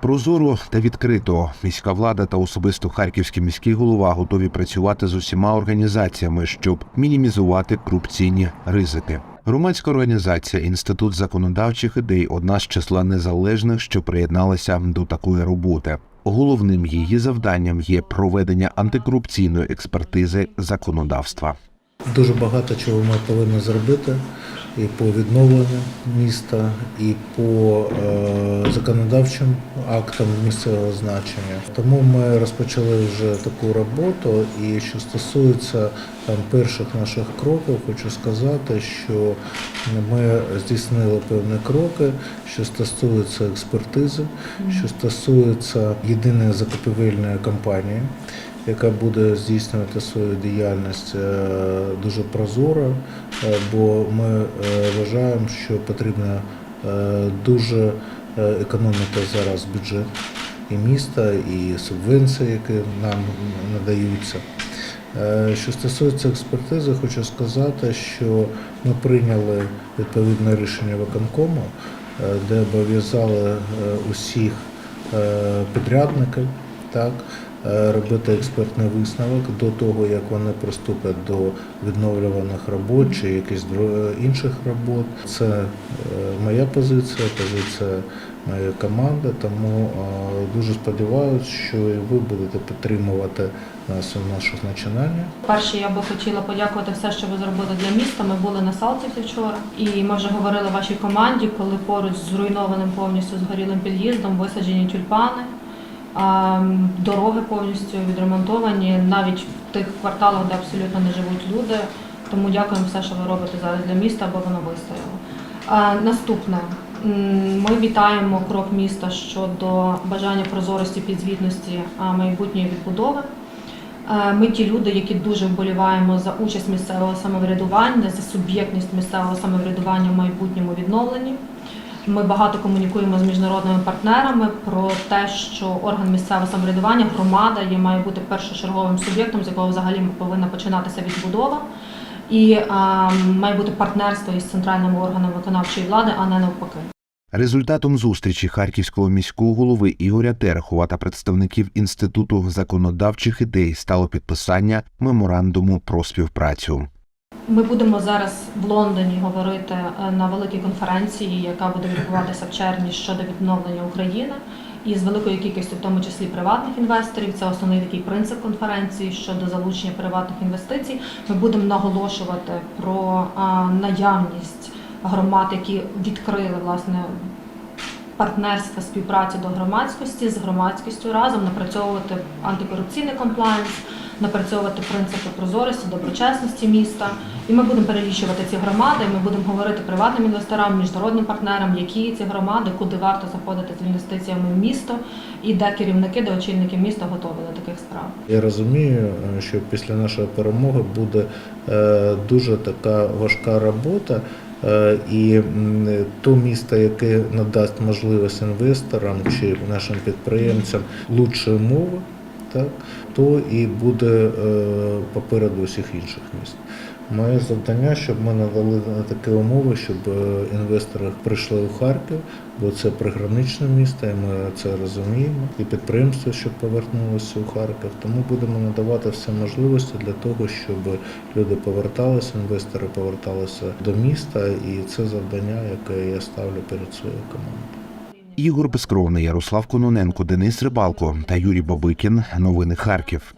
Прозоро та відкрито міська влада та особисто харківський міський голова готові працювати з усіма організаціями, щоб мінімізувати корупційні ризики. Громадська організація Інститут законодавчих ідей одна з числа незалежних, що приєдналася до такої роботи. Головним її завданням є проведення антикорупційної експертизи законодавства. Дуже багато чого ми повинні зробити і по відновленню міста, і по е, законодавчим актам місцевого значення. Тому ми розпочали вже таку роботу. І що стосується там перших наших кроків, хочу сказати, що ми здійснили певні кроки, що стосується експертизи, що стосується єдиної закупівельної кампанії яка буде здійснювати свою діяльність е, дуже прозоро, е, бо ми е, вважаємо, що потрібно дуже е, економити зараз бюджет і міста, і субвенції, які нам надаються. Е, Що стосується експертизи, хочу сказати, що ми прийняли відповідне рішення виконкому, е, де обов'язали усіх підрядників так, робити експертний висновок до того, як вони приступять до відновлюваних робот чи якихось інших робот. Це моя позиція, позиція команди, тому дуже сподіваюся, що і ви будете підтримувати нас у наших начинаннях. Перше, я би хотіла подякувати все, що ви зробили для міста. Ми були на Салтівці вчора, і ми вже говорили вашій команді, коли поруч з зруйнованим повністю згорілим під'їздом висаджені тюльпани. Дороги повністю відремонтовані, навіть в тих кварталах, де абсолютно не живуть люди. Тому дякуємо все, що ви робите зараз для міста, аби воно вистояло. Наступне. Ми вітаємо крок міста щодо бажання прозорості підзвітності майбутньої відбудови. Е, Ми ті люди, які дуже вболіваємо за участь місцевого самоврядування, за суб'єктність місцевого самоврядування в майбутньому відновленні. Ми багато комунікуємо з міжнародними партнерами про те, що орган місцевого самоврядування, громада є має бути першочерговим суб'єктом, з якого взагалі повинна починатися відбудова. І е, має бути партнерство із центральними органами виконавчої влади, а не навпаки. Результатом зустрічі харківського міського голови Ігоря Терехова та представників інституту законодавчих ідей стало підписання меморандуму про співпрацю. Ми будемо зараз в Лондоні говорити е, на великій конференції, яка буде відбуватися в червні щодо відновлення України. І з великою кількістю, в тому числі приватних інвесторів, це основний такий принцип конференції щодо залучення приватних інвестицій. Ми будемо наголошувати про наявність громад, які відкрили власне партнерства, співпрацю до громадськості з громадськістю разом напрацьовувати антикорупційний комплайнс, напрацьовувати принципи прозорості, доброчесності міста. І ми будемо перелічувати ці громади. Ми будемо говорити приватним інвесторам, міжнародним партнерам, які ці громади, куди варто заходити з інвестиціями в місто, і де керівники, де очільники міста готові до таких справ. Я розумію, що після нашої перемоги буде е, дуже така важка робота. Е, І то місто, яке надасть можливість інвесторам чи нашим підприємцям лучші умови, так, то і буде е, попереду усіх інших міст. Моє завдання, щоб ми надали такі умови, щоб е, інвестори прийшли у Харків, бо це приграничне місто, і ми це розуміємо. І підприємство, щоб повернулося у Харків. Тому будемо надавати всі можливості для того, щоб люди поверталися, інвестори поверталися до міста, і це завдання, яке я ставлю перед своєю командою. Ігор Безкровний, Ярослав Кононенко, Денис Рибалко та Юрій Бабикін. Новини Харків.